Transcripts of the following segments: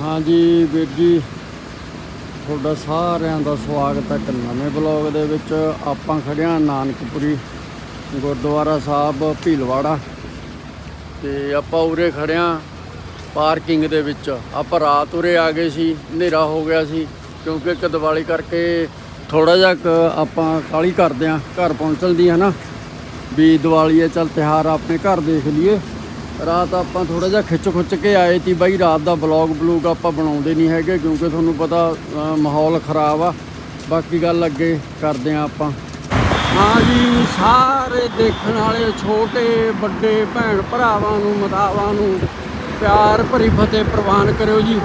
ਹਾਂਜੀ ਵੀਰ ਜੀ, ਤੁਹਾਡਾ ਸਾਰਿਆਂ ਦਾ ਸਵਾਗਤ ਹੈ ਇੱਕ ਨਵੇਂ ਬਲੌਗ ਦੇ ਵਿੱਚ। ਆਪਾਂ ਖੜਿਆ ਨਾਨਕਪੁਰੀ ਗੁਰਦੁਆਰਾ ਸਾਹਿਬ, ਭੀਲਵਾੜਾ। ਤੇ ਆਪਾਂ ਉਰੇ ਖੜਿਆ ਪਾਰਕਿੰਗ ਦੇ ਵਿੱਚ। ਆਪਾਂ ਰਾਤ ਉਰੇ ਆ ਗਏ ਸੀ, ਹਨੇਰਾ ਹੋ ਗਿਆ ਸੀ, ਕਿਉਂਕਿ ਇੱਕ ਦੀਵਾਲੀ ਕਰਕੇ ਥੋੜਾ ਜਿਹਾ ਕੁ ਆਪਾਂ ਕਾਲੀ ਕਰਦੇ ਆ ਘਰ ਪਹੁੰਚਣ ਦੀ, ਹੈ ਨਾ? ਵੀ ਦੀਵਾਲੀ ਹੈ, ਚੱਲ ਤਿਉਹਾਰ ਆਪਣੇ ਘਰ ਦੇਖ ਲਈਏ। ਰਾਤ ਆਪਾਂ ਥੋੜਾ ਜਿਹਾ ਖਿੱਚ ਖੁੱਚ ਕੇ ਆਏ ਸੀ ਬਾਈ, ਰਾਤ ਦਾ ਬਲੌਗ ਬਲੂਗ ਆਪਾਂ ਬਣਾਉਂਦੇ ਨਹੀਂ ਹੈਗੇ ਕਿਉਂਕਿ ਤੁਹਾਨੂੰ ਪਤਾ ਮਾਹੌਲ ਖਰਾਬ ਆ। ਬਾਕੀ ਗੱਲ ਅੱਗੇ ਕਰਦੇ ਆ ਆਪਾਂ। ਹਾਂ ਜੀ, ਸਾਰੇ ਦੇਖਣ ਵਾਲੇ ਛੋਟੇ, ਵੱਡੇ ਭੈਣ ਭਰਾਵਾਂ ਨੂੰ, ਮਤਾਵਾਂ ਨੂੰ ਪਿਆਰ ਭਰੀ ਫਤਿਹ ਪ੍ਰਵਾਨ ਕਰਿਓ ਜੀ।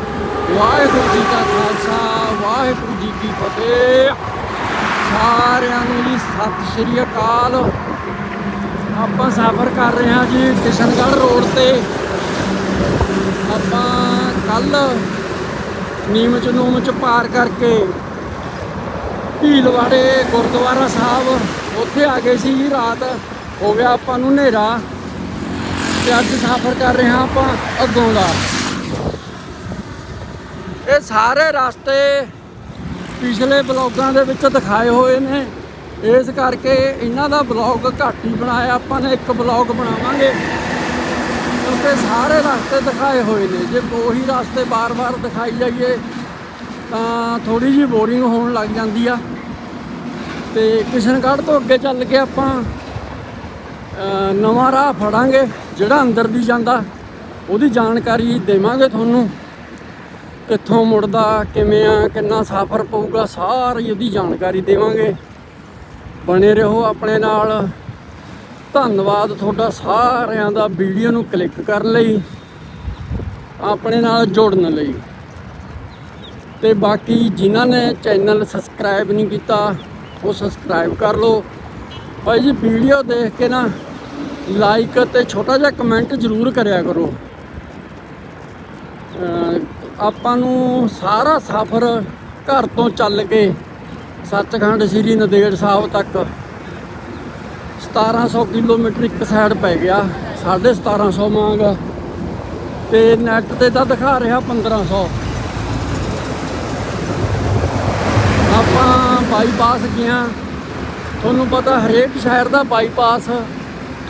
ਵਾਹਿਗੁਰੂ ਜੀ ਕਾ ਖਾਲਸਾ, ਵਾਹਿਗੁਰੂ ਜੀ ਕੀ ਫਤਿਹ। ਸਾਰਿਆਂ ਨੂੰ ਜੀ ਸਤਿ ਸ਼੍ਰੀ ਅਕਾਲ। ਆਪਾਂ ਸਫ਼ਰ ਕਰ ਰਹੇ ਹਾਂ ਜੀ ਕਿਸ਼ਨਗੜ੍ਹ ਰੋਡ ਤੇ। ਆਪਾਂ ਕੱਲ ਨੀਮਚ ਨੂਮਚ ਪਾਰ ਕਰਕੇ ਭੀਲਵਾੜੇ ਗੁਰਦੁਆਰਾ ਸਾਹਿਬ ਉੱਥੇ ਆ ਗਏ ਸੀ ਜੀ, ਰਾਤ ਹੋ ਗਿਆ ਆਪਾਂ ਨੂੰ ਹਨੇਰਾ। ਤੇ ਅੱਜ ਸਫ਼ਰ ਕਰ ਰਹੇ ਹਾਂ ਆਪਾਂ ਅੱਗੋਂ ਦਾ। ਇਹ ਸਾਰੇ ਰਸਤੇ ਪਿਛਲੇ ਬਲੌਗਾਂ ਦੇ ਵਿੱਚ ਦਿਖਾਏ ਹੋਏ ਨੇ। ਇਸ ਕਰਕੇ ਇਹਨਾਂ ਦਾ ਬਲੌਗ ਘੱਟ ਹੀ ਬਣਾਇਆ। ਆਪਾਂ ਨੇ ਇੱਕ ਬਲੌਗ ਬਣਾਵਾਂਗੇ। ਕਿਉਂਕਿ ਸਾਰੇ ਰਸਤੇ ਦਿਖਾਏ ਹੋਏ ਨੇ। ਜੇ ਉਹੀ ਰਸਤੇ ਬਾਰ-ਬਾਰ ਦਿਖਾਈ ਜਾਈਏ, ਤਾਂ ਥੋੜੀ ਜਿਹੀ ਬੋਰਿੰਗ ਹੋਣ ਲੱਗ ਜਾਂਦੀ ਆ। ਤੇ ਕਿਸ਼ਨਗੜ੍ਹ ਤੋਂ ਅੱਗੇ ਚੱਲ ਕੇ ਆਪਾਂ ਨਵਾਂ ਰਾਹ ਫੜਾਂਗੇ, ਜਿਹੜਾ ਅੰਦਰ ਦੀ ਜਾਂਦਾ। ਉਹਦੀ ਜਾਣਕਾਰੀ ਦੇਵਾਂਗੇ ਤੁਹਾਨੂੰ। ਕਿੱਥੋਂ ਮੁੜਦਾ, ਕਿਵੇਂ ਆ, ਕਿੰਨਾ ਸਫ਼ਰ ਪਊਗਾ, ਸਾਰੀ ਉਹਦੀ ਜਾਣਕਾਰੀ ਦੇਵਾਂਗੇ। ਬਣੇ ਰਹੋ ਆਪਣੇ ਨਾਲ। ਧੰਨਵਾਦ ਤੁਹਾਡਾ ਸਾਰਿਆਂ ਦਾ ਵੀਡੀਓ ਨੂੰ ਕਲਿੱਕ ਕਰਨ ਲਈ, ਆਪਣੇ ਨਾਲ ਜੋੜਨ ਲਈ। ਤੇ ਬਾਕੀ ਜਿਨ੍ਹਾਂ ਨੇ ਚੈਨਲ ਸਬਸਕ੍ਰਾਈਬ ਨਹੀਂ ਕੀਤਾ, ਉਹ ਸਬਸਕ੍ਰਾਈਬ ਕਰ ਲਓ। ਭਾਈ ਜੀ, ਵੀਡੀਓ ਦੇਖ ਕੇ ਨਾ ਲਾਈਕ ਤੇ ਛੋਟਾ ਜਿਹਾ ਕਮੈਂਟ ਜ਼ਰੂਰ ਕਰਿਆ ਕਰੋ। ਆਪਾਂ ਨੂੰ ਸਾਰਾ ਸਫ਼ਰ ਘਰ ਤੋਂ ਚੱਲ ਕੇ ਸੱਚਖੰਡ ਸ੍ਰੀ ਨੰਦੇੜ ਸਾਹਿਬ ਤੱਕ 1700 ਕਿਲੋਮੀਟਰ ਇੱਕ ਸਾਈਡ ਪੈ ਗਿਆ 1750 ਮੰਗ ਤੇ ਨੈਟ ਤੇ ਤਾਂ ਦਿਖਾ ਰਿਹਾ 1500 ਆਪਾਂ ਬਾਈਪਾਸ ਗਿਆ ਤੁਹਾਨੂੰ ਪਤਾ ਹਰੇਕ ਸ਼ਹਿਰ ਦਾ ਬਾਈਪਾਸ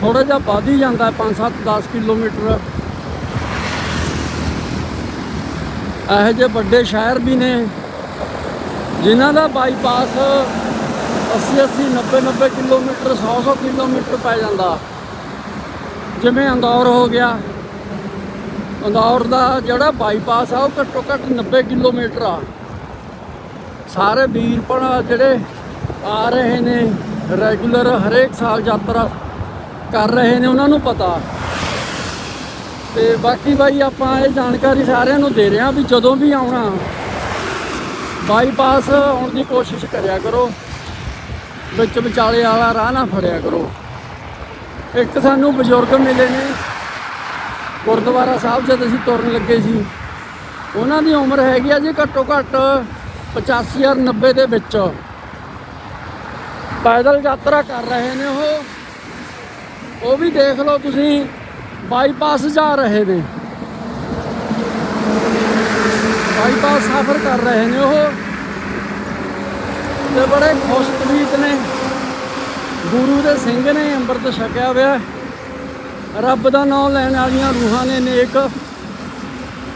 ਥੋੜਾ ਜਿਹਾ ਵੱਧ ਹੀ ਜਾਂਦਾ 5-7 10 ਕਿਲੋਮੀਟਰ। ਇਹੋ ਜਿਹੇ ਵੱਡੇ ਸ਼ਹਿਰ ਵੀ ਨੇ। ਜਿਨ੍ਹਾਂ ਦਾ ਬਾਈਪਾਸ 80 80 90 90 ਕਿਲੋਮੀਟਰ 100 100 ਕਿਲੋਮੀਟਰ ਪੈ ਜਾਂਦਾ। ਜਿਵੇਂ ਅੰਦੌਰ ਹੋ ਗਿਆ, ਅੰਦੌਰ ਦਾ ਜਿਹੜਾ ਬਾਈਪਾਸ ਆ, ਉਹ ਘੱਟੋ ਘੱਟ 90 ਕਿਲੋਮੀਟਰ ਆ। ਸਾਰੇ ਵੀਰ ਭਰਾ ਜਿਹੜੇ ਆ ਰਹੇ ਨੇ, ਰੈਗੂਲਰ ਹਰੇਕ ਸਾਲ ਯਾਤਰਾ ਕਰ ਰਹੇ ਨੇ, ਉਹਨਾਂ ਨੂੰ ਪਤਾ। ਤੇ ਬਾਕੀ ਬਾਈ, ਆਪਾਂ ਇਹ ਜਾਣਕਾਰੀ ਸਾਰਿਆਂ ਨੂੰ ਦੇ ਰਹੇ ਹਾਂ ਵੀ ਜਦੋਂ ਵੀ ਆਉਣਾ ਬਾਈਪਾਸ ਆਉਣ ਦੀ ਕੋਸ਼ਿਸ਼ ਕਰਿਆ ਕਰੋ। ਵਿੱਚ ਵਿਚਾਲੇ ਵਾਲਾ ਰਾਹ ਨਾ ਫੜਿਆ ਕਰੋ। ਇੱਕ ਸਾਨੂੰ ਬਜ਼ੁਰਗ ਮਿਲੇ ਨੇ। ਗੁਰਦੁਆਰਾ ਸਾਹਿਬ ਜਦ ਅਸੀਂ ਤੁਰਨ ਲੱਗੇ ਸੀ, ਉਹਨਾਂ ਦੀ ਉਮਰ ਹੈਗੀ ਆ ਜੀ ਘੱਟੋ ਘੱਟ 85 ਔਰ 90 ਦੇ ਵਿੱਚ। ਪੈਦਲ ਯਾਤਰਾ ਕਰ ਰਹੇ ਨੇ ਉਹ। ਉਹ ਵੀ ਦੇਖ ਲਓ ਤੁਸੀਂ ਬਾਈਪਾਸ ਜਾ ਰਹੇ ਨੇ। ਬਾਈਪਾਸ ਸਫ਼ਰ ਕਰ ਰਹੇ ਨੇ ਉਹ। ਤੇ ਬੜੇ ਖੁਸ਼ ਤਬੀਤ ਨੇ। ਗੁਰੂ ਦੇ ਸਿੰਘ ਨੇ ਅੰਮ੍ਰਿਤ ਛਕਿਆ ਹੋਇਆ। ਰੱਬ ਦਾ ਨਾਮ ਲੈਣ ਵਾਲੀਆਂ ਰੂਹਾਂ ਨੇ ਨੇਕ।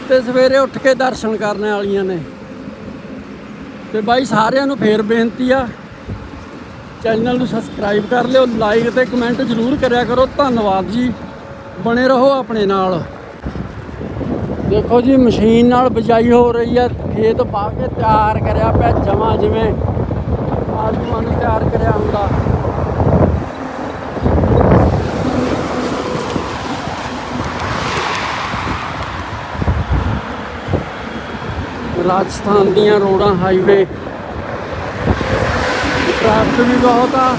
ਤੇ ਸਵੇਰੇ ਉੱਠ ਕੇ ਦਰਸ਼ਨ ਕਰਨ ਵਾਲੀਆਂ ਨੇ। ਤੇ ਬਾਈ ਸਾਰਿਆਂ ਨੂੰ ਫੇਰ ਬੇਨਤੀ ਆ, ਚੈਨਲ ਨੂੰ ਸਬਸਕ੍ਰਾਈਬ ਕਰ ਲਿਓ, ਲਾਈਕ ਤੇ ਕਮੈਂਟ ਜ਼ਰੂਰ ਕਰਿਆ ਕਰੋ। ਧੰਨਵਾਦ ਜੀ। ਬਣੇ ਰਹੋ ਆਪਣੇ ਨਾਲ। ਦੇਖੋ ਜੀ, ਮਸ਼ੀਨ ਨਾਲ ਬਿਜਾਈ ਹੋ ਰਹੀ ਹੈ ਖੇਤ ਪਾ ਕੇ ਤਿਆਰ ਕਰਿਆ ਪਿਆ, ਜਮਾ ਜਿਵੇਂ ਆਲੂਆਂ ਨੂੰ ਤਿਆਰ ਕਰਿਆ ਹੁੰਦਾ। ਰਾਜਸਥਾਨ ਦੀਆਂ ਰੋਡਾਂ ਹਾਈਵੇ। ਟ੍ਰੈਫਿਕ ਵੀ ਬਹੁਤ ਆ,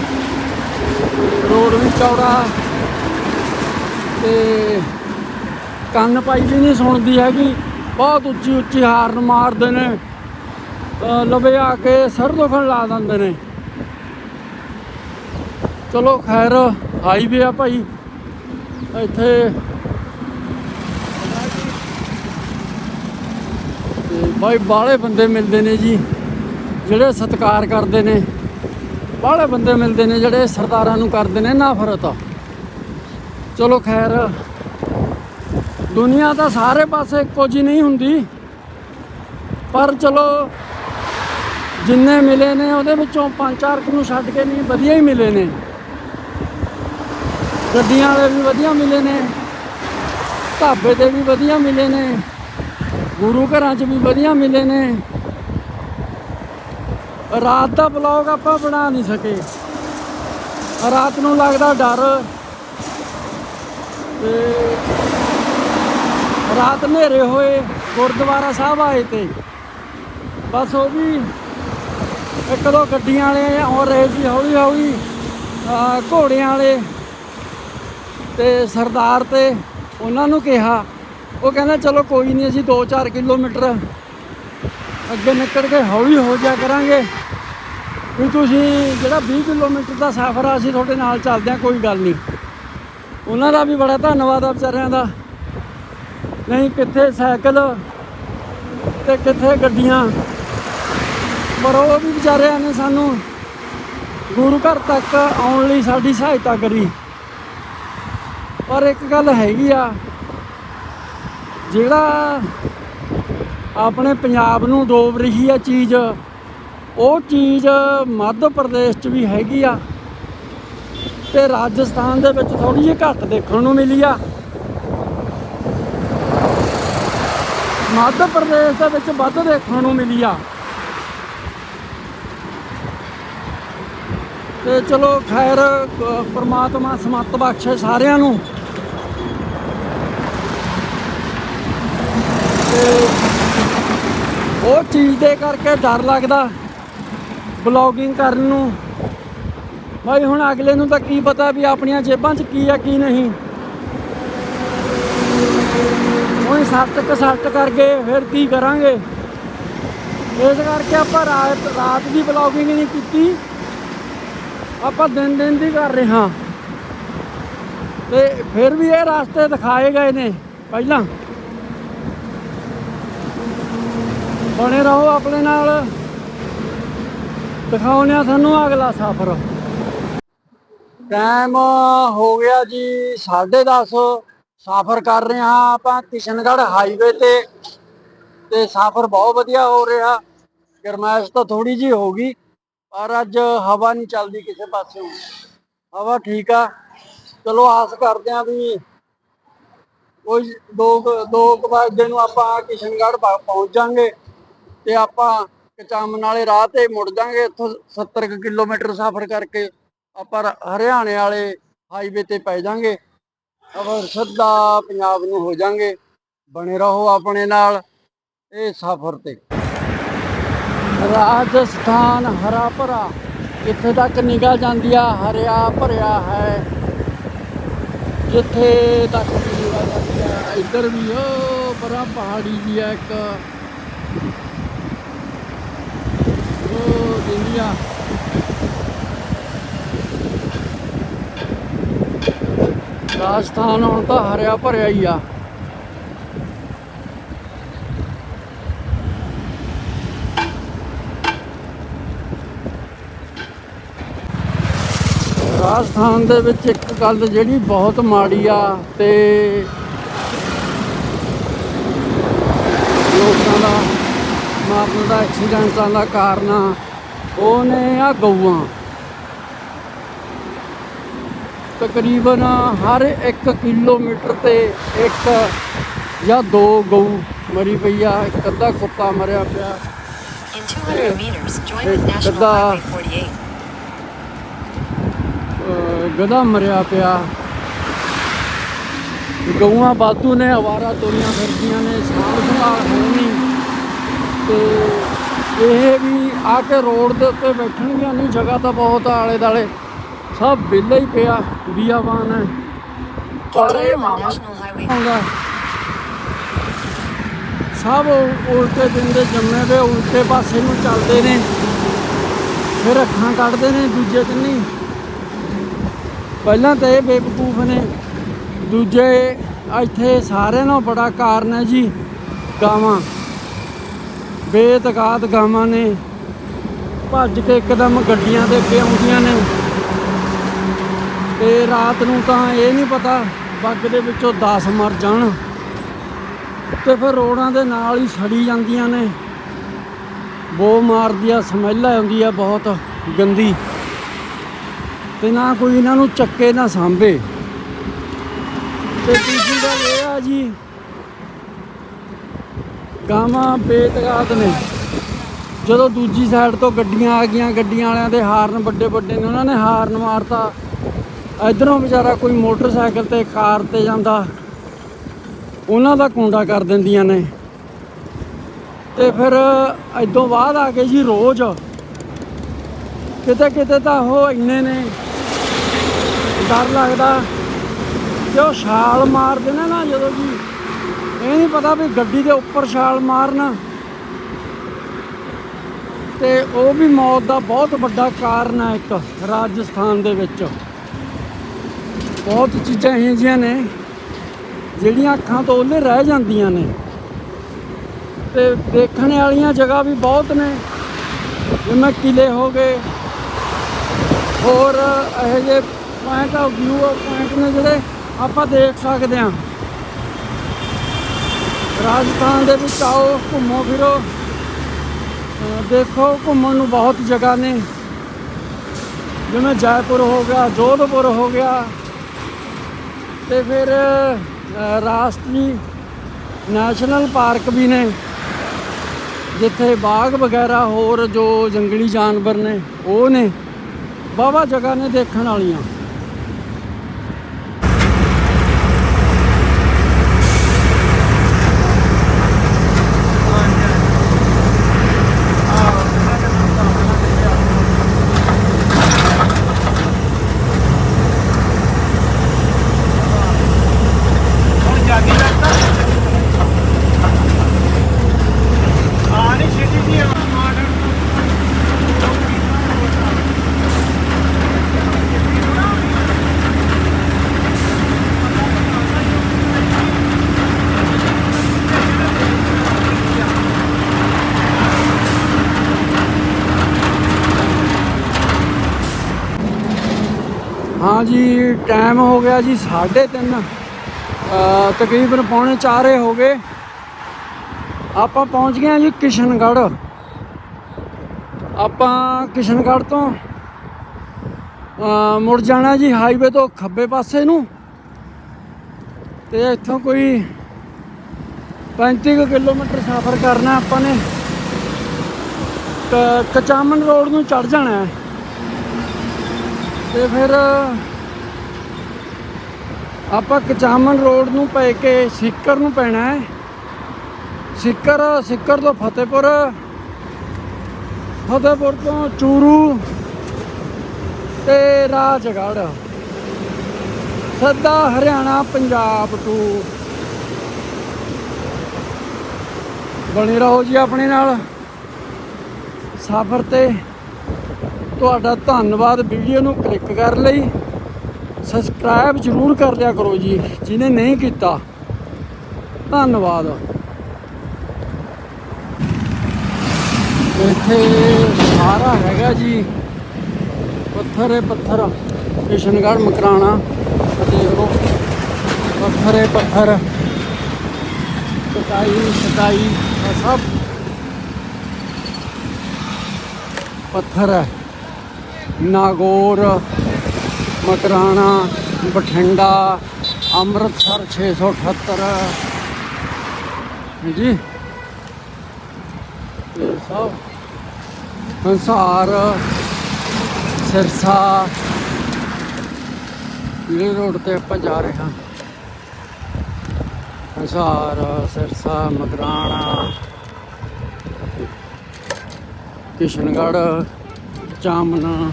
ਰੋਡ ਵੀ ਚੌੜਾ ਤੇ ਕੰਨ ਪਾਈ ਵੀ ਨਹੀਂ ਸੁਣਦੀ ਹੈਗੀ। ਬਹੁਤ ਉੱਚੀ ਉੱਚੀ ਹਾਰਨ ਮਾਰਦੇ ਨੇ। ਲਵੇ ਆ ਕੇ ਸਰ ਦੁਖਣ ਲਾ ਦਿੰਦੇ ਨੇ। ਚਲੋ ਖੈਰ ਹਾਈਵੇ ਆ ਭਾਈ। ਇੱਥੇ ਬਾਈ, ਬਾਹਲੇ ਬੰਦੇ ਮਿਲਦੇ ਨੇ ਜੀ, ਜਿਹੜੇ ਸਤਿਕਾਰ ਕਰਦੇ ਨੇ। ਬਾਹਲੇ ਬੰਦੇ ਮਿਲਦੇ ਨੇ ਜਿਹੜੇ ਸਰਦਾਰਾਂ ਨੂੰ ਕਰਦੇ ਨੇ ਨਫ਼ਰਤ। ਚਲੋ ਖੈਰ। ਦੁਨੀਆ ਤਾਂ ਸਾਰੇ ਪਾਸੇ ਇੱਕੋ ਜੀ ਨਹੀਂ ਹੁੰਦੀ। ਪਰ ਚਲੋ, ਜਿੰਨੇ ਮਿਲੇ ਨੇ, ਉਹਦੇ ਵਿੱਚੋਂ ਪੰਜ ਚਾਰ ਨੂੰ ਛੱਡ ਕੇ ਨਹੀਂ ਵਧੀਆ ਹੀ ਮਿਲੇ ਨੇ। ਗੱਡੀਆਂ ਵਾਲੇ ਵੀ ਵਧੀਆ ਮਿਲੇ ਨੇ, ਢਾਬੇ ਤੇ ਵੀ ਵਧੀਆ ਮਿਲੇ ਨੇ, ਗੁਰੂ ਘਰਾਂ 'ਚ ਵੀ ਵਧੀਆ ਮਿਲੇ ਨੇ। ਰਾਤ ਦਾ ਬਲੌਗ ਆਪਾਂ ਬਣਾ ਨਹੀਂ ਸਕੇ। ਰਾਤ ਨੂੰ ਲੱਗਦਾ ਡਰ। ਤੇ ਰਾਤ ਹਨੇਰੇ ਹੋਏ, ਗੁਰਦੁਆਰਾ ਸਾਹਿਬ ਆਏ ਤੇ। ਬਸ ਉਹ ਵੀ ਇੱਕ ਦੋ ਗੱਡੀਆਂ ਵਾਲੇ ਹੋ ਰਹੇ ਸੀ ਹੌਲੀ ਹੌਲੀ ਘੋੜਿਆਂ ਵਾਲੇ ਤੇ ਸਰਦਾਰ ਤੇ ਉਹਨਾਂ ਨੂੰ ਕਿਹਾ। ਉਹ ਕਹਿੰਦਾ, ਚਲੋ ਕੋਈ ਨਹੀਂ, ਅਸੀਂ 2-4 ਕਿਲੋਮੀਟਰ ਅੱਗੇ ਨਿਕਲ ਕੇ ਹੌਲੀ ਹੋ ਜਾ ਕਰਾਂਗੇ। ਵੀ ਤੁਸੀਂ ਜਿਹੜਾ 20 ਕਿਲੋਮੀਟਰ ਦਾ ਸਫ਼ਰ ਆ, ਅਸੀਂ ਤੁਹਾਡੇ ਨਾਲ ਚੱਲਦੇ ਹਾਂ, ਕੋਈ ਗੱਲ ਨਹੀਂ। ਉਹਨਾਂ ਦਾ ਵੀ ਬੜਾ ਧੰਨਵਾਦ ਆ ਵਿਚਾਰਿਆਂ ਦਾ। ਨਹੀਂ, ਕਿੱਥੇ ਸਾਈਕਲ ਤੇ ਕਿੱਥੇ ਗੱਡੀਆਂ? ਪਰ ਉਹ ਵੀ ਵਿਚਾਰਿਆਂ ਨੇ ਸਾਨੂੰ ਗੁਰੂ ਘਰ ਤੱਕ ਆਉਣ ਲਈ ਸਾਡੀ ਸਹਾਇਤਾ ਕਰੀ। ਪਰ ਇੱਕ ਗੱਲ ਹੈਗੀ ਆ, ਜਿਹੜਾ ਆਪਣੇ ਪੰਜਾਬ ਨੂੰ ਡੋਬ ਰਹੀ ਆ ਚੀਜ਼, ਉਹ ਚੀਜ਼ ਮੱਧ ਪ੍ਰਦੇਸ਼ 'ਚ ਵੀ ਹੈਗੀ ਆ ਤੇ ਰਾਜਸਥਾਨ ਦੇ ਵਿੱਚ ਥੋੜੀ ਜਿਹੀ ਘੱਟ ਦੇਖਣ ਨੂੰ ਮਿਲੀ ਆ। ਮੱਧ ਪ੍ਰਦੇਸ਼ ਦੇ ਵਿੱਚ ਵੱਧ ਦੇਖਣ ਨੂੰ ਮਿਲੀ ਆ। ਤੇ ਚਲੋ ਖੈਰ ਅ, ਪ੍ਰਮਾਤਮਾ ਸਮਤ ਬਖਸ਼ੇ ਸਾਰਿਆਂ ਨੂੰ। ਉਹ ਚੀਜ਼ ਦੇ ਕਰਕੇ ਡਰ ਲੱਗਦਾ ਬਲੌਗਿੰਗ ਕਰਨ ਨੂੰ। ਭਾਈ ਹੁਣ ਅਗਲੇ ਨੂੰ ਤਾਂ ਕੀ ਪਤਾ ਵੀ ਆਪਣੀਆਂ ਜੇਬਾਂ 'ਚ ਕੀ ਆ ਕੀ ਨਹੀਂ। ਉਹੀ ਸੱਟ ਕਸੱਟ ਕਰਕੇ ਫਿਰ ਕੀ ਕਰਾਂਗੇ? ਇਸ ਕਰਕੇ ਆਪਾਂ ਰਾਤ ਰਾਤ ਦੀ ਬਲੌਗਿੰਗ ਨਹੀਂ ਕੀਤੀ। ਆਪਾਂ ਦਿਨ ਦਿਨ ਦੀ ਕਰ ਰਹੇ ਹਾਂ। ਤੇ ਫਿਰ ਵੀ ਇਹ ਰਸਤੇ ਦਿਖਾਏ ਗਏ ਨੇ, ਪਹਿਲਾਂ। ਬਣੇ ਰਹੋ ਆਪਣੇ ਨਾਲ। ਦਿਖਾਉਂਦੇ ਆ ਤੁਹਾਨੂੰ ਅਗਲਾ ਸਫ਼ਰ। ਟਾਈਮ ਹੋ ਗਿਆ ਜੀ 10:30 ਸਫ਼ਰ ਕਰ ਰਹੇ ਹਾਂ ਆਪਾਂ ਕਿਸ਼ਨਗੜ੍ਹ ਹਾਈਵੇ ਤੇ ਤੇ ਸਫ਼ਰ ਬਹੁਤ ਵਧੀਆ ਹੋ ਰਿਹਾ। ਗਰਮੈਸ਼ ਤਾਂ ਥੋੜੀ ਜੀ ਹੋ ਗਈ, ਪਰ ਅੱਜ ਹਵਾ ਨਹੀਂ ਚੱਲਦੀ ਕਿਸੇ ਪਾਸਿਓਂ ਹਵਾ ਠੀਕ ਆ। ਚਲੋ ਆਸ ਕਰਦੇ ਆ ਵੀ ਕੋਈ ਦੋ ਦੋ ਕੁ ਵਜੇ ਨੂੰ ਆਪਾਂ ਕਿਸ਼ਨਗੜ੍ਹ ਪਹੁੰਚ ਜਾਾਂਗੇ ਤੇ ਆਪਾਂ ਕਚਾਮਨ ਵਾਲੇ ਰਾਹ ਤੇ ਮੁੜ ਜਾਾਂਗੇ ਇੱਥੋਂ 70 ਕੁ ਕਿਲੋਮੀਟਰ ਸਫ਼ਰ ਕਰਕੇ। ਆਪਾਂ ਹਰਿਆਣੇ ਵਾਲੇ ਹਾਈਵੇ ਤੇ ਪੈ ਜਾਾਂਗੇ। ਅਬਰ ਸਿੱਧਾ ਪੰਜਾਬ ਨੂੰ ਹੋ ਜਾਾਂਗੇ ਬਣੇ ਰਹੋ ਆਪਣੇ ਨਾਲ ਇਹ ਸਫ਼ਰ ਤੇ। ਰਾਜਸਥਾਨ ਹਰਾ ਭਰਾ, ਜਿੱਥੇ ਤੱਕ ਨਿਗਾਹ ਜਾਂਦੀ ਆ, ਹਰਿਆ ਭਰਿਆ ਹੈ। ਜਿੱਥੇ ਤੱਕ ਵੀ ਨਿਗਾਹ ਜਾਂਦੀ ਆ, ਇੱਧਰ ਵੀ ਉਹ ਬੜਾ ਪਹਾੜੀ ਜੀ ਆ ਇੱਕ। ਉਹ ਇੰਡੀਆ। ਰਾਜਸਥਾਨ ਹੁਣ ਤਾਂ ਹਰਿਆ ਭਰਿਆ ਹੀ ਆ। ਰਾਜਸਥਾਨ ਦੇ ਵਿੱਚ ਇੱਕ ਗੱਲ ਜਿਹੜੀ ਬਹੁਤ ਮਾੜੀ ਆ ਤੇ ਲੋਕਾਂ ਦਾ ਮਾਰਨ ਦਾ ਐਕਸੀਡੈਂਟਾਂ ਦਾ ਕਾਰਨ ਆ, ਉਹ ਨੇ ਆ ਗਊਆਂ। ਤਕਰੀਬਨ ਹਰ 1 ਕਿਲੋਮੀਟਰ ਤੇ ਇੱਕ ਜਾਂ ਦੋ ਗਊ ਮਰੀ ਪਈ ਆ ਇੱਕ ਅੱਧਾ ਕੁੱਤਾ ਮਰਿਆ ਪਿਆ In 200 meters, join Hey, with National ganda. Highway 48. ਅਹ ਗਧਾ ਮਰਿਆ ਪਿਆ ਗਊਆਂ ਬਾਤੂ ਨੇ ਅਵਾਰਾ ਤੋਰੀਆਂ ਫਿਰਦੀਆਂ ਨੇ ਸਾਂਭ ਸੰਭਾਲ ਹੈ ਨਹੀਂ ਤੇ ਇਹ ਵੀ ਆ ਕੇ ਰੋਡ ਦੇ ਉੱਤੇ ਬੈਠਣਗੀਆਂ ਨਹੀਂ ਜਗ੍ਹਾ ਤਾਂ ਬਹੁਤ ਆਲੇ ਦਾਲੇ ਸਭ ਵਿਹਲਾ ਹੀ ਪਿਆ ਬੀਆਬਾਨ ਹੈ। on ਮਾਮਾ। ਆਉਂਦਾ। ਸਭ ਉਲਟੇ ਦਿੰਦੇ ਜੰਮੇ ਵੇ ਉਲਟੇ ਪਾਸੇ ਨੂੰ ਚੱਲਦੇ ਨੇ। ਫਿਰ ਅੱਖਾਂ ਕੱਢਦੇ ਨੇ ਦੂਜੇ ਦਿਨ ਨਹੀਂ ਪਹਿਲਾਂ ਤਾਂ ਇਹ ਬੇਵਕੂਫ ਨੇ। ਦੂਜੇ ਇੱਥੇ ਸਾਰਿਆਂ ਨਾਲੋਂ ਬੜਾ ਕਾਰਨ ਹੈ ਜੀ ਗਾਵਾਂ। ਬੇਤਕਾਤ ਗਾਵਾਂ ਨੇ। ਭੱਜ ਕੇ ਇੱਕਦਮ ਗੱਡੀਆਂ ਦੇ ਅੱਗੇ ਆਉਂਦੀਆਂ ਨੇ। ਤੇ ਰਾਤ ਨੂੰ ਤਾਂ ਇਹ ਨਹੀਂ ਪਤਾ ਬੱਗ ਦੇ ਵਿੱਚੋਂ 10 ਮਰ ਜਾਣ। ਤੇ ਫਿਰ ਰੋਡਾਂ ਦੇ ਨਾਲ ਹੀ ਸੜੀ ਜਾਂਦੀਆਂ ਨੇ। ਬੋ ਮਾਰਦੀ ਆ ਸਮੈਲ ਆਉਂਦੀ ਆ, ਬਹੁਤ ਗੰਦੀ। ਤੇ ਨਾ ਕੋਈ ਇਹਨਾਂ ਨੂੰ ਚੱਕੇ, ਨਾ ਸਾਂਭੇ। ਤੇ ਤੀਜੀ ਗੱਲ ਇਹ ਆ ਜੀ, ਗਾਵਾਂ ਬੇਤਗਾਤ ਨੇ। ਜਦੋਂ ਦੂਜੀ ਸਾਈਡ ਤੋਂ ਗੱਡੀਆਂ ਆ ਗਈਆਂ, ਗੱਡੀਆਂ ਵਾਲਿਆਂ ਦੇ ਹਾਰਨ ਵੱਡੇ ਵੱਡੇ ਨੇ, ਉਹਨਾਂ ਨੇ ਹਾਰਨ ਮਾਰਤਾ। ਇਧਰੋਂ ਵਿਚਾਰਾ ਕੋਈ ਮੋਟਰਸਾਈਕਲ ਤੇ, ਕਾਰ ਤੇ ਜਾਂਦਾ। ਉਹਨਾਂ ਦਾ ਕੁੰਡਾ ਕਰ ਦਿੰਦੀਆਂ ਨੇ। ਤੇ ਫਿਰ ਇਦੋਂ ਬਾਅਦ ਆ ਗਏ ਜੀ ਰੋਜ਼। ਕਿਤੇ ਕਿਤੇ ਤਾਂ ਉਹ ਇੰਨੇ ਨੇ। ਡਰ ਲੱਗਦਾ। ਕਿ ਉਹ ਛਾਲ ਮਾਰਦੇ ਨੇ ਨਾ ਜਦੋਂ ਜੀ। ਇਹ ਨਹੀਂ ਪਤਾ ਵੀ ਗੱਡੀ ਦੇ ਉੱਪਰ ਛਾਲ ਮਾਰਨ। ਤੇ ਉਹ ਵੀ ਮੌਤ ਦਾ ਬਹੁਤ ਵੱਡਾ ਕਾਰਨ ਹੈ ਇੱਕ, ਰਾਜਸਥਾਨ ਦੇ ਵਿੱਚ। ਬਹੁਤ ਚੀਜ਼ਾਂ ਇਹੋ ਜਿਹੀਆਂ ਨੇ, ਜਿਹੜੀਆਂ ਅੱਖਾਂ ਤੋਂ ਉਹਲੇ ਰਹਿ ਜਾਂਦੀਆਂ ਨੇ। ਤੇ ਦੇਖਣ ਵਾਲੀਆਂ ਜਗ੍ਹਾ ਵੀ ਬਹੁਤ ਨੇ, ਜਿਵੇਂ ਕਿਲੇ ਹੋ ਗਏ, ਹੋਰ ਇਹੋ ਜਿਹੇ ਪੁਆਇੰਟ ਆਫ ਵਿਊ ਪੁਆਇੰਟ ਨੇ ਜਿਹੜੇ ਆਪਾਂ ਦੇਖ ਸਕਦੇ ਹਾਂ। ਰਾਜਸਥਾਨ ਦੇ ਵਿੱਚ ਆਓ, ਘੁੰਮੋ ਫਿਰੋ ਦੇਖੋ ਘੁੰਮਣ ਨੂੰ ਬਹੁਤ ਜਗ੍ਹਾ ਨੇ। ਜਿਵੇਂ ਜੈਪੁਰ ਹੋ ਗਿਆ, ਜੋਧਪੁਰ ਹੋ ਗਿਆ ਤੇ ਫਿਰ ਰਾਸ਼ਟਰੀ ਨੈਸ਼ਨਲ ਪਾਰਕ ਵੀ ਨੇ, ਜਿੱਥੇ ਬਾਗ ਵਗੈਰਾ ਹੋਰ ਜੋ ਜੰਗਲੀ ਜਾਨਵਰ ਨੇ, ਉਹ ਨੇ, ਵਾਹਵਾ ਜਗ੍ਹਾ ਨੇ ਦੇਖਣ ਵਾਲੀਆਂ ਹੁਣ ਜਾਗੀ ਲੱਗਦਾ ਆ ਨਹੀਂ ਛੇਤੀ ਜੀ ਮਾਡਰਨ ਹਾਂ ਜੀ ਟਾਈਮ ਹੋ ਗਿਆ ਜੀ 3:30 ਅ ਤਕਰੀਬਨ ਪੌਣੇ 4 ਹੋ ਗਏ। ਆਪਾਂ ਪਹੁੰਚ ਗਏ ਹਾਂ ਜੀ ਕਿਸ਼ਨਗੜ੍ਹ। ਆਪਾਂ ਕਿਸ਼ਨਗੜ੍ਹ ਤੋਂ ਮੁੜ ਜਾਣਾ ਜੀ ਹਾਈਵੇ ਤੋਂ ਖੱਬੇ ਪਾਸੇ ਨੂੰ। ਤੇ ਇੱਥੋਂ ਕੋਈ 35 ਕੁ ਕਿਲੋਮੀਟਰ ਸਫ਼ਰ ਕਰਨਾ ਆਪਾਂ ਨੇ। ਕਚਾਮਨ ਰੋਡ ਨੂੰ ਚੜ ਜਾਣਾ ਹੈ। ਤੇ ਫਿਰ ਆਪਾਂ ਕਚਾਮਨ ਰੋਡ ਨੂੰ ਪੈ ਕੇ ਸਿੱਕਰ ਨੂੰ ਪੈਣਾ ਹੈ। ਸਿੱਕਰ ਸਿੱਕਰ ਤੋਂ ਫਤਿਹਪੁਰ। ਫਤਿਹਪੁਰ ਤੋਂ ਚੂਰੂ ਤੇ ਰਾਜਗੜ੍ਹ। ਸਿੱਧਾ ਹਰਿਆਣਾ, ਪੰਜਾਬ ਟੂ ਬਣੇ ਰਹੋ ਜੀ ਆਪਣੇ ਨਾਲ। ਸਫ਼ਰ ਤੇ। ਤੁਹਾਡਾ ਧੰਨਵਾਦ ਵੀਡੀਓ ਨੂੰ ਕਲਿੱਕ ਕਰ ਲਈ। ਸਬਸਕ੍ਰਾਈਬ ਜ਼ਰੂਰ ਕਰ ਲਿਆ ਕਰੋ ਜੀ, ਜਿਹਨੇ ਨਹੀਂ ਕੀਤਾ। ਧੰਨਵਾਦ। ਇੱਥੇ ਸਾਰਾ ਹੈਗਾ ਜੀ। ਪੱਥਰ ਹੈ ਪੱਥਰ। ਕਿਸ਼ਨਗੜ੍ਹ, ਮਕਰਾਣਾ। ਦੇਖ ਲਓ। ਪੱਥਰ ਹੈ ਪੱਥਰ। ਕਟਾਈ ਸਟਾਈ ਸਭ। ਪੱਥਰ ਹੈ। ਨਾਗੌਰ। ਮਕਰਾਣਾ, ਬਠਿੰਡਾ, ਅੰਮ੍ਰਿਤਸਰ 678 ਜੀ ਇਹ ਸਭ ਹੰਸਾਰ ਸਿਰਸਾ ਇਹ ਰੋਡ ਤੇ ਆਪਾਂ ਜਾ ਰਹੇ ਹਾਂ। ਹੰਸਾਰ ਸਿਰਸਾ, ਮਕਰਾਣਾ, ਕਿਸ਼ਨਗੜ੍ਹ, ਚਾਮਨਾ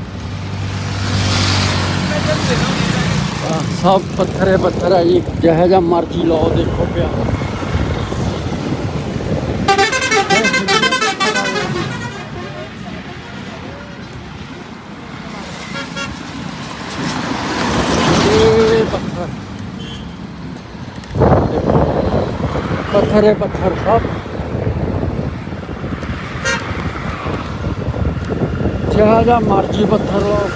ਆਹ ਸਭ ਪੱਥਰੇ ਪੱਥਰ ਆ ਜੀ ਜਿਹੋ ਜਿਹਾ ਮਰਜ਼ੀ ਲਾਓ ਦੇਖੋ ਪਿਆ ਇਹ ਪੱਥਰ ਦੇਖੋ, ਪੱਥਰ ਹੈ ਪੱਥਰ ਸਭ ਜਿਹੜਾ ਜਿਹਾ ਮਰਜ਼ੀ ਪੱਥਰ ਲਓ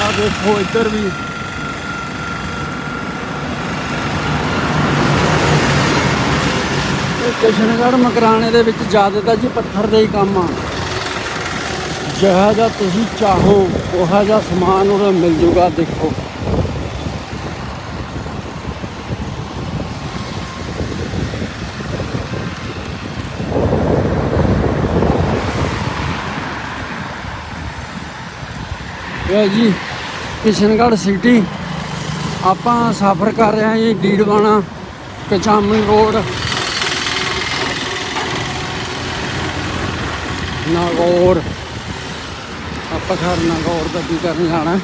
ਆ ਦੇਖੋ ਇੱਧਰ ਵੀ ਇਹ ਕਿਸ਼ਨਗੜ੍ਹ ਮਕਰਾਣੇ ਦੇ ਵਿੱਚ ਜ਼ਿਆਦਾਤਰ ਜੀ ਪੱਥਰ ਦੇ ਹੀ ਕੰਮ ਆ। ਜਿਹੜਾ ਜਿਹਾ ਤੁਸੀਂ ਚਾਹੋ, ਉਹ ਜਿਹਾ ਸਮਾਨ ਉਰੇ ਮਿਲ ਜੂਗਾ, ਦੇਖੋ। ਇਹ ਜੀ ਕਿਸ਼ਨਗੜ੍ਹ ਸਿਟੀ। ਆਪਾਂ ਸਫ਼ਰ ਕਰ ਰਹੇ ਹਾਂ ਜੀ ਡੀੜਵਾਣਾ ਕਚਾਮੀ ਰੋਡ। ਨਾਗੌਰ ਆਪਾਂ ਘਰ ਨਾਗੌਰ ਦਾ ਕੀ ਕਰਨ ਜਾਣਾ।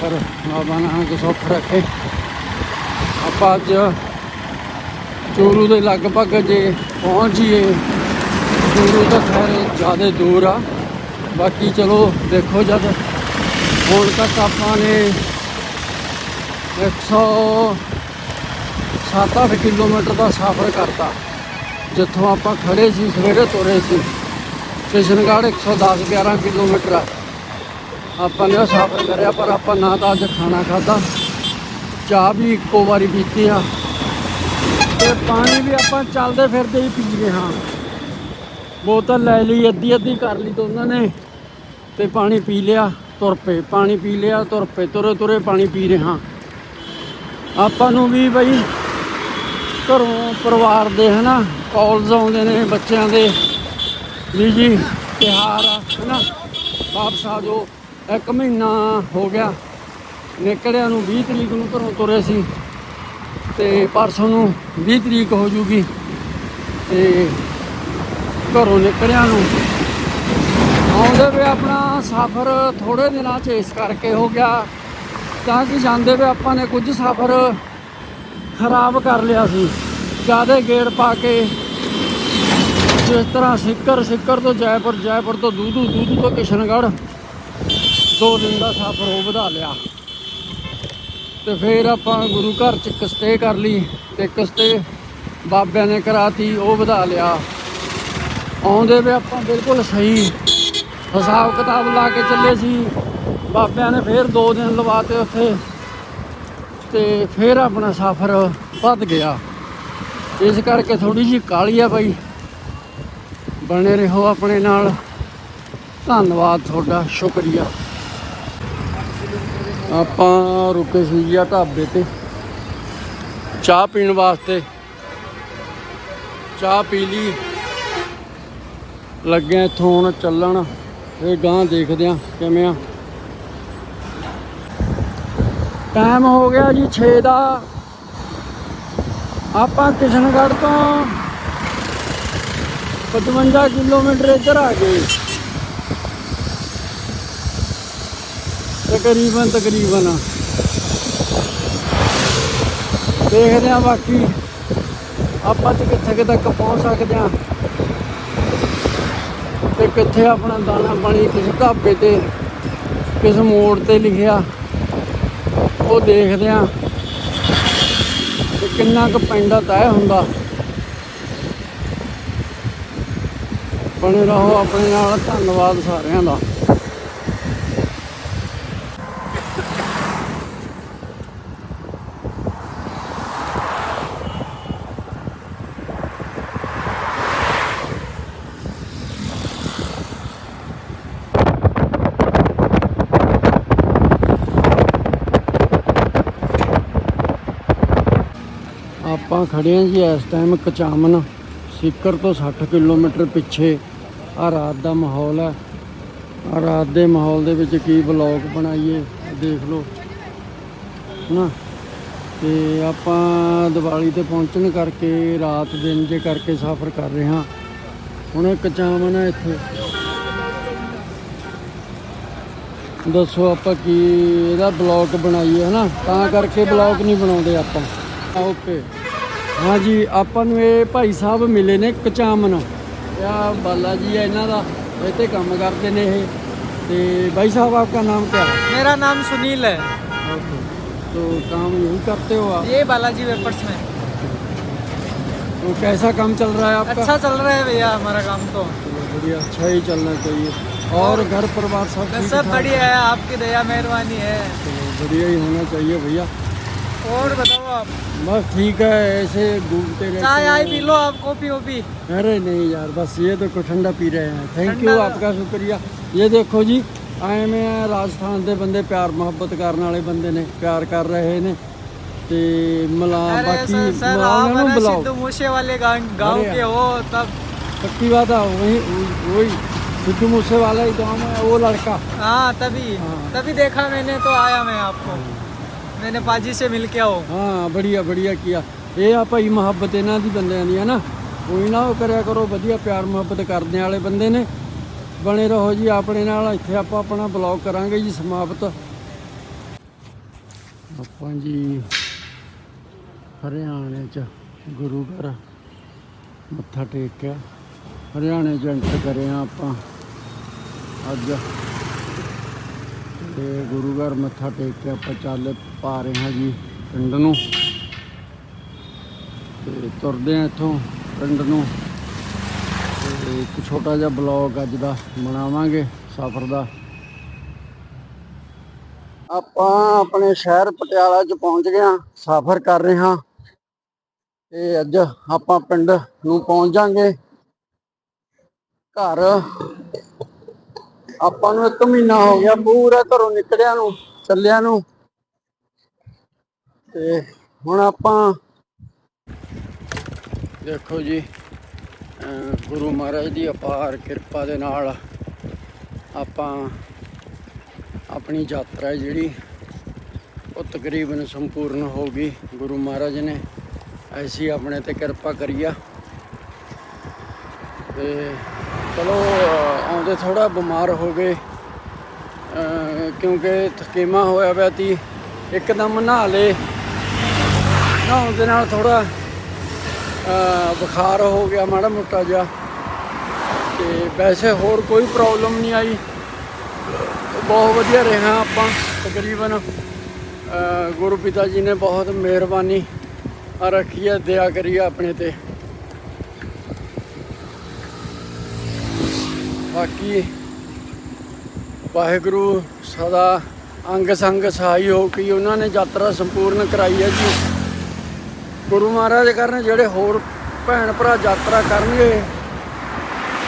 ਪਰ ਬਾਬਾ ਨਾਨਕ ਸੁੱਖ ਰੱਖੇ। ਆਪਾਂ ਅੱਜ ਚੂਰੂ ਦੇ ਲਗਭਗ ਜੇ ਪਹੁੰਚ ਜੀਏ ਚੂਰੂ ਤਾਂ ਖੈਰ ਜ਼ਿਆਦਾ ਦੂਰ ਆ। ਬਾਕੀ ਚਲੋ ਦੇਖੋ ਜਦ। ਹੁਣ ਤੱਕ ਆਪਾਂ ਨੇ 107 ਕਿਲੋਮੀਟਰ ਦਾ ਸਫ਼ਰ ਕਰਤਾ। ਜਿੱਥੋਂ ਆਪਾਂ ਖੜੇ ਸੀ, ਸਵੇਰੇ ਤੁਰੇ ਸੀ। ਕਿਸ਼ਨਗੜ੍ਹ 110 11 ਕਿਲੋਮੀਟਰ ਆ। ਆਪਾਂ ਨੇ ਉਹ ਸਫ਼ਰ ਕਰਿਆ, ਪਰ ਆਪਾਂ ਨਾ ਤਾਂ ਅੱਜ ਖਾਣਾ ਖਾਦਾ ਚਾਹ ਵੀ ਇੱਕੋ ਵਾਰੀ ਪੀਤੀ ਆ। ਤੇ ਪਾਣੀ ਵੀ ਆਪਾਂ ਚੱਲਦੇ ਫਿਰਦੇ ਹੀ ਪੀ ਰਹੇ ਹਾਂ। ਬੋਤਲ ਲੈ ਲਈ, ਅੱਧੀ ਅੱਧੀ ਕਰ ਲਈ ਦੋਨਾਂ ਨੇ। ਤੇ ਪਾਣੀ ਪੀ ਲਿਆ, ਤੁਰ ਪਏ। ਪਾਣੀ ਪੀ ਲਿਆ, ਤੁਰ ਪਏ। ਤੁਰੇ ਤੁਰੇ ਪਾਣੀ ਪੀ ਰਹੇ ਹਾਂ। ਆਪਾਂ ਨੂੰ ਵੀ ਬਈ ਘਰੋਂ ਪਰਿਵਾਰ ਦੇ ਹਨਾ ਕਾਲਸ ਆਉਂਦੇ ਨੇ ਬੱਚਿਆਂ ਦੇ। ਵੀ ਜੀ, ਤਿਉਹਾਰ ਆ, ਹਨਾ? ਵਾਪਸ ਆ ਜਾਓ। ਇੱਕ ਮਹੀਨਾ ਹੋ ਗਿਆ। ਨਿਕਲਿਆ ਨੂੰ 20 ਤਰੀਕ ਨੂੰ ਘਰੋਂ ਤੁਰੇ ਸੀ। ਤੇ ਪਰਸੋਂ ਨੂੰ 20 ਤਰੀਕ ਹੋ ਜੂਗੀ। ਤੇ ਘਰੋਂ ਨਿਕਲਿਆ ਨੂੰ ਆਉਂਦੇ ਵੇ ਆਪਣਾ ਸਫ਼ਰ ਥੋੜੇ ਦਿਨਾਂ ਚ ਇਸ ਕਰਕੇ ਹੋ ਗਿਆ। ਤਾਂ ਕਿ ਜਾਂਦੇ ਵੇ ਆਪਾਂ ਨੇ ਕੁਝ ਸਫ਼ਰ ਖਰਾਬ ਕਰ ਲਿਆ ਸੀ। ਜ਼ਿਆਦਾ ਗੇੜ ਪਾ ਕੇ ਜਿਸ ਤਰ੍ਹਾਂ ਸਿੱਕਰ ਸਿੱਕਰ ਤੋਂ ਜੈਪੁਰ ਜੈਪੁਰ ਤੋਂ ਦੂਦੂ ਦੂਦੂ ਤੋਂ ਕਿਸ਼ਨਗੜ੍ਹ ਦੋ ਦਿਨ ਦਾ ਸਫ਼ਰ ਉਹ ਵਧਾ ਲਿਆ। ਤੇ ਫਿਰ ਆਪਾਂ ਗੁਰੂ ਘਰ ਚ ਇੱਕ ਸਟੇ ਕਰ ਲਈ ਤੇ ਇੱਕ ਸਟੇ ਬਾਬਿਆਂ ਨੇ ਕਰਾਤੀ, ਉਹ ਵਧਾ ਲਿਆ। ਆਉਂਦੇ ਵੇ ਆਪਾਂ ਬਿਲਕੁਲ ਸਹੀ। ਹਿਸਾਬ ਕਿਤਾਬ ਲਾ ਕੇ ਚੱਲੇ ਸੀ। ਬਾਬਿਆਂ ਨੇ ਫਿਰ ਦੋ ਦਿਨ ਲਵਾਤੇ ਉੱਥੇ ਤੇ ਫਿਰ ਆਪਣਾ ਸਫ਼ਰ ਵੱਧ ਗਿਆ। ਇਸ ਕਰਕੇ ਥੋੜੀ ਜਿਹੀ ਕਾਲੀ ਆ ਬਾਈ। ਬਣੇ ਰਹੋ ਆਪਣੇ ਨਾਲ। ਧੰਨਵਾਦ ਤੁਹਾਡਾ, ਸ਼ੁਕਰੀਆ। ਆਪਾਂ ਰੁਕੇ ਸੀ ਜੀ ਆ ਢਾਬੇ ਤੇ। ਚਾਹ ਪੀਣ ਵਾਸਤੇ। ਚਾਹ ਪੀ ਲਈ। ਲੱਗੇ ਇੱਥੋਂ ਹੁਣ ਚੱਲਣ। ਇਹ ਗਾਂ ਦੇਖਦੇ ਆ ਕਿਵੇਂ ਆ। ਟਾਈਮ ਹੋ ਗਿਆ ਜੀ 6 ਦਾ। ਆਪਾਂ ਕਿਸ਼ਨਗੜ੍ਹ ਤੋਂ 55 ਕਿਲੋਮੀਟਰ ਇੱਧਰ ਆ ਗਏ। ਤਕਰੀਬਨ ਤਕਰੀਬਨ। ਦੇਖਦੇ ਆ ਬਾਕੀ ਆਪਾਂ ਚ ਕਿੱਥੇ ਕਿ ਤੱਕ ਪਹੁੰਚ ਸਕਦੇ ਆ ਤੇ ਕਿੱਥੇ ਆਪਣਾ ਦਾਣਾ ਪਾਣੀ ਕਿਸ ਢਾਬੇ ਤੇ, ਕਿਸ ਮੋੜ ਤੇ ਲਿਖਿਆ। ਉਹ ਦੇਖਦੇ ਆ ਤੇ ਕਿੰਨਾ ਕੁ ਪਿੰਡ ਤੈਅ ਹੁੰਦਾ। ਬਣੇ ਰਹੋ ਆਪਣੇ ਨਾਲ, ਧੰਨਵਾਦ ਸਾਰਿਆਂ ਦਾ। ਆਪਾਂ ਖੜੇ ਹਾਂ ਜੀ ਇਸ ਟਾਈਮ ਕਚਾਮਨ ਸਿੱਕਰ ਤੋਂ 60 ਕਿਲੋਮੀਟਰ ਪਿੱਛੇ। ਆ ਰਾਤ ਦਾ ਮਾਹੌਲ ਹੈ। ਆ ਰਾਤ ਦੇ ਮਾਹੌਲ ਦੇ ਵਿੱਚ ਕੀ ਵਲੌਗ ਬਣਾਈਏ, ਦੇਖ ਲਓ। ਹਨਾ? ਤੇ ਆਪਾਂ ਦੀਵਾਲੀ ਤੇ ਪਹੁੰਚਣ ਕਰਕੇ ਰਾਤ ਦਿਨ ਜੇ ਕਰਕੇ ਸਫ਼ਰ ਕਰ ਰਹੇ ਹਾਂ। ਹੁਣ ਇਹ ਕਚਾਮਨ ਹੈ ਇੱਥੇ। ਦੱਸੋ ਆਪਾਂ ਕੀ ਇਹਦਾ ਬਲੌਗ ਬਣਾਈਏ, ਹਨਾ? ਤਾਂ ਕਰਕੇ ਬਲੌਗ ਨਹੀਂ ਬਣਾਉਂਦੇ ਆਪਾਂ। ਓਕੇ। ਹਾਂਜੀ, ਆਪਾਂ ਨੂੰ ਇਹ ਭਾਈ ਸਾਹਿਬ ਮਿਲੇ ਨੇ ਕਚਾਮਨ क्या बाला जी है इन्हों का इतने काम करते हैं तो भाई साहब आपका नाम क्या है मेरा नाम सुनील है तो काम यही करते हो आप ये बालाजी वेपर्स में तो कैसा काम चल रहा है आपका अच्छा चल रहा है भैया हमारा काम तो बढ़िया अच्छा ही चलना चाहिए और घर परिवार सब सब बढ़िया है आपकी दया मेहरबानी है तो बढ़िया ही होना चाहिए भैया और बताओ आप बस ठीक है ऐसे घूमते रहते चाय आए हैं। पी लो आप कॉफी वॉफी अरे नहीं यार बस ये तो कुछ ठंडा पी रहे हैं थैंक यू ठंडा- आपका शुक्रिया ये देखੋ ਜੀ ਐਵੇਂ ਆ ਰਾਜਸਥਾਨ ਦੇ ਬੰਦੇ ਪਿਆਰ ਮੁਹੱਬਤ ਕਰਨ ਵਾਲੇ ਬੰਦੇ ਨੇ ਪਿਆਰ ਕਰ ਰਹੇ ਨੇ ਤੇ ਮਿਲਾ अरे ਬਾਕੀ सर सर ਮਿਲਾ आप ਉਹਨਾਂ है ਨੂੰ ना ਬੁਲਾਓ सिद्धू मूसे वाले गांव गांव अरे के हो तब पक्की बात है वही वही सिद्धू मूसे वाला ही गाँव में है वो लड़का हाँ तभी हाँ। तभी देखा मैंने तो आया मैं आपको मैंने पाजी से मिल के आओ ਹਾਂ ਬੜੀਆ ਬੜੀਆ ਕੀਆ ਇਹ ਆ ਭਾਈ ਮੁਹੱਬਤ ਇਹਨਾਂ ਦੀ ਬੰਦਿਆਂ ਦੀ ਹੈ ਨਾ ਕੋਈ ਨਾ ਉਹ ਕਰਿਆ ਕਰੋ ਵਧੀਆ ਪਿਆਰ ਮੁਹੱਬਤ ਕਰਦੇ ਵਾਲੇ ਬੰਦੇ ਨੇ ਬਣੇ ਰਹੋ ਜੀ ਆਪਣੇ ਨਾਲ ਇੱਥੇ ਆਪਾਂ ਆਪਣਾ ਬਲੌਗ ਕਰਾਂਗੇ ਜੀ ਸਮਾਪਤ ਆਪਾਂ ਜੀ ਹਰਿਆਣੇ ਚ ਗੁਰੂ ਘਰ ਮੱਥਾ ਟੇਕਿਆ ਹਰਿਆਣੇ ਚ ਐਂਟਰ ਕਰੇ ਆ ਆਪਾਂ ਅੱਜ ਤੇ ਗੁਰੂ ਘਰ ਮੱਥਾ ਟੇਕ ਕੇ ਆਪਾਂ ਚੱਲ ਪਾ ਰਹੇ ਹਾਂ ਜੀ ਪਿੰਡ ਨੂੰ। ਤੇ ਤੁਰਦੇ ਆ ਇੱਥੋਂ ਪਿੰਡ ਨੂੰ। ਤੇ ਇੱਕ ਛੋਟਾ ਜਿਹਾ ਬਲੌਗ ਅੱਜ ਦਾ ਬਣਾਵਾਂਗੇ ਸਫ਼ਰ ਦਾ। ਆਪਾਂ ਆਪਣੇ ਸ਼ਹਿਰ ਪਟਿਆਲਾ 'ਚ ਪਹੁੰਚ ਗਏ ਹਾਂ, ਸਫ਼ਰ ਕਰ ਰਹੇ ਹਾਂ। ਤੇ ਅੱਜ ਆਪਾਂ ਪਿੰਡ ਨੂੰ ਪਹੁੰਚ ਜਾਾਂਗੇ। ਘਰ ਆਪਾਂ ਨੂੰ ਇੱਕ ਮਹੀਨਾ ਹੋ ਗਿਆ ਪੂਰਾ ਘਰੋਂ ਨਿਕਲਿਆ ਨੂੰ, ਚੱਲਿਆ ਨੂੰ। ਤੇ ਹੁਣ ਆਪਾਂ ਦੇਖੋ ਜੀ ਗੁਰੂ ਮਹਾਰਾਜ ਦੀ ਅਪਾਰ ਕਿਰਪਾ ਦੇ ਨਾਲ ਆਪਾਂ ਆਪਣੀ ਯਾਤਰਾ ਜਿਹੜੀ ਉਹ ਤਕਰੀਬਨ ਸੰਪੂਰਨ ਹੋ ਗਈ। ਗੁਰੂ ਮਹਾਰਾਜ ਨੇ ਐਸੀ ਆਪਣੇ ਤੇ ਕਿਰਪਾ ਕਰੀ ਆ। ਤੇ ਚਲੋ, ਆਉਂਦੇ ਥੋੜਾ ਬਿਮਾਰ ਹੋ ਗਏ ਕਿਉਂਕਿ ਥਕੇਮਾ ਹੋਇਆ ਪਿਆ ਤੀ ਇੱਕਦਮ ਨਹਾ ਲੇ ਨਹਾਉਣ ਦੇ ਨਾਲ ਥੋੜਾ ਬੁਖਾਰ ਹੋ ਗਿਆ, ਮਾੜਾ ਮੋਟਾ ਜਿਹਾ। ਤੇ ਵੈਸੇ ਹੋਰ ਕੋਈ ਪ੍ਰੋਬਲਮ ਨਹੀਂ ਆਈ। ਬਹੁਤ ਵਧੀਆ ਰਿਹਾ ਆਪਾਂ, ਤਕਰੀਬਨ ਗੁਰੂ ਪਿਤਾ ਜੀ ਨੇ ਬਹੁਤ ਮਿਹਰਬਾਨੀ ਰੱਖੀ ਹੈ, ਦਇਆ ਕਰੀ ਆਪਣੇ ਤੇ। ਬਾਕੀ ਵਾਹਿਗੁਰੂ ਸਦਾ ਅੰਗ ਸੰਗ ਸਹਾਈ ਹੋ ਕੇ ਉਹਨਾਂ ਨੇ ਯਾਤਰਾ ਸੰਪੂਰਨ ਕਰਾਈ ਹੈ ਜੀ। ਗੁਰੂ ਮਹਾਰਾਜ ਕਰਨ, ਜਿਹੜੇ ਹੋਰ ਭੈਣ ਭਰਾ ਯਾਤਰਾ ਕਰਨਗੇ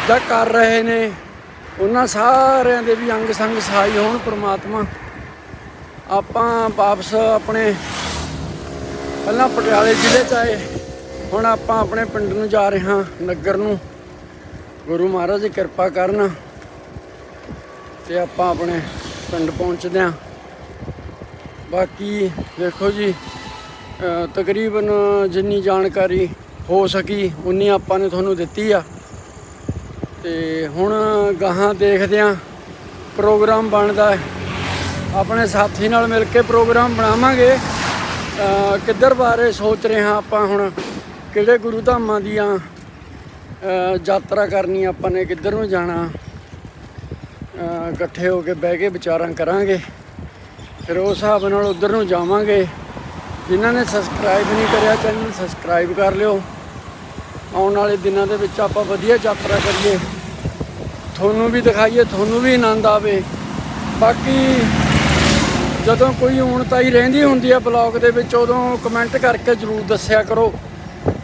ਜਾਂ ਕਰ ਰਹੇ ਨੇ, ਉਹਨਾਂ ਸਾਰਿਆਂ ਦੇ ਵੀ ਅੰਗ ਸੰਗ ਸਹਾਈ ਹੋਣ ਪ੍ਰਮਾਤਮਾ। ਆਪਾਂ ਵਾਪਸ ਆਪਣੇ ਪਹਿਲਾਂ ਪਟਿਆਲੇ ਜ਼ਿਲ੍ਹੇ ਚ ਆਏ, ਹੁਣ ਆਪਾਂ ਆਪਣੇ ਪਿੰਡ ਨੂੰ ਜਾ ਰਹੇ ਹਾਂ, ਨਗਰ ਨੂੰ। ਗੁਰੂ ਮਹਾਰਾਜ ਦੀ ਕਿਰਪਾ ਕਰਨ ਤੇ ਆਪਾਂ ਆਪਣੇ ਪਿੰਡ ਪਹੁੰਚਦੇ ਹਾਂ। ਬਾਕੀ ਦੇਖੋ ਜੀ ਤਕਰੀਬਨ ਜਿੰਨੀ ਜਾਣਕਾਰੀ ਹੋ ਸਕੀ, ਉਨੀ ਆਪਾਂ ਨੇ ਤੁਹਾਨੂੰ ਦਿੱਤੀ ਆ। ਤੇ ਹੁਣ ਗਾਹਾਂ ਦੇਖਦੇ ਹਾਂ ਪ੍ਰੋਗਰਾਮ ਬਣਦਾ ਆਪਣੇ ਸਾਥੀ ਨਾਲ ਮਿਲ ਕੇ ਪ੍ਰੋਗਰਾਮ ਬਣਾਵਾਂਗੇ। ਕਿੱਧਰ ਬਾਰੇ ਸੋਚ ਰਹੇ ਹਾਂ ਆਪਾਂ ਹੁਣ? ਕਿਹੜੇ ਗੁਰੂ ਧਾਮਾਂ ਦੀਆਂ ਯਾਤਰਾ ਕਰਨੀ ਆਪਾਂ ਨੇ, ਕਿੱਧਰ ਨੂੰ ਜਾਣਾ? ਇਕੱਠੇ ਹੋ ਕੇ ਬਹਿ ਕੇ ਵਿਚਾਰਾਂ ਕਰਾਂਗੇ। ਫਿਰ ਉਸ ਹਿਸਾਬ ਨਾਲ ਉਧਰ ਨੂੰ ਜਾਵਾਂਗੇ। ਜਿਨ੍ਹਾਂ ਨੇ ਸਬਸਕ੍ਰਾਈਬ ਨਹੀਂ ਕਰਿਆ ਚੈਨਲ ਸਬਸਕ੍ਰਾਈਬ ਕਰ ਲਿਓ। ਆਉਣ ਵਾਲੇ ਦਿਨਾਂ ਦੇ ਵਿੱਚ ਆਪਾਂ ਵਧੀਆ ਯਾਤਰਾ ਕਰੀਏ। ਤੁਹਾਨੂੰ ਵੀ ਦਿਖਾਈਏ, ਤੁਹਾਨੂੰ ਵੀ ਆਨੰਦ ਆਵੇ। ਬਾਕੀ ਜਦੋਂ ਕੋਈ ਊਣਤਾਈ ਰਹਿੰਦੀ ਹੁੰਦੀ ਹੈ ਬਲੌਗ ਦੇ ਵਿੱਚ, ਉਦੋਂ ਕਮੈਂਟ ਕਰਕੇ ਜਰੂਰ ਦੱਸਿਆ ਕਰੋ,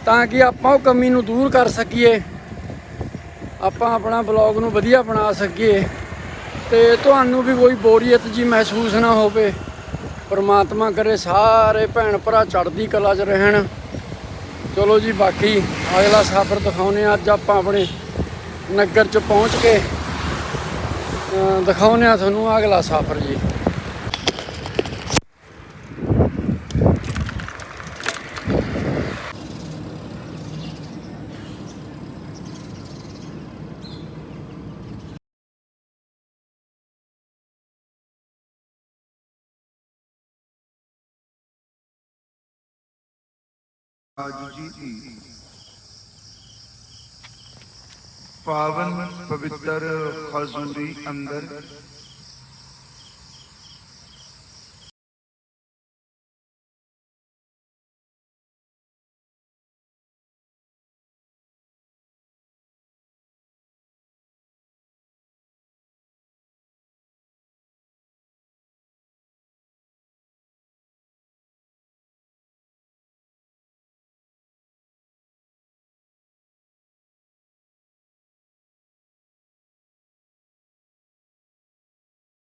ਤਾਂ ਕਿ ਆਪਾਂ ਉਹ ਕਮੀ ਨੂੰ ਦੂਰ ਕਰ ਸਕੀਏ। ਆਪਾਂ ਆਪਣਾ ਬਲੌਗ ਨੂੰ ਵਧੀਆ ਬਣਾ ਸਕੀਏ। ਤੇ ਤੁਹਾਨੂੰ ਵੀ ਕੋਈ ਬੋਰੀਅਤ ਜੀ ਮਹਿਸੂਸ ਨਾ ਹੋਵੇ। ਪਰਮਾਤਮਾ ਕਰੇ ਸਾਰੇ ਭੈਣ ਭਰਾ ਚੜ੍ਹਦੀ ਕਲਾ 'ਚ ਰਹਿਣ। ਚਲੋ ਜੀ ਬਾਕੀ ਅਗਲਾ ਸਫ਼ਰ ਦਿਖਾਉਨੇ ਆ ਅੱਜ ਆਪਾਂ ਆਪਣੇ ਨਗਰ 'ਚ ਪਹੁੰਚ ਕੇ। ਅ, ਦਿਖਾਉਨੇ ਆ ਤੁਹਾਨੂੰ ਅਗਲਾ ਸਫ਼ਰ ਜੀ। ਰਾਜ ਜੀ ਦੀ। ਪਾਵਨ ਪਵਿੱਤਰ ਹਜ਼ੂਰੀ ਅੰਦਰ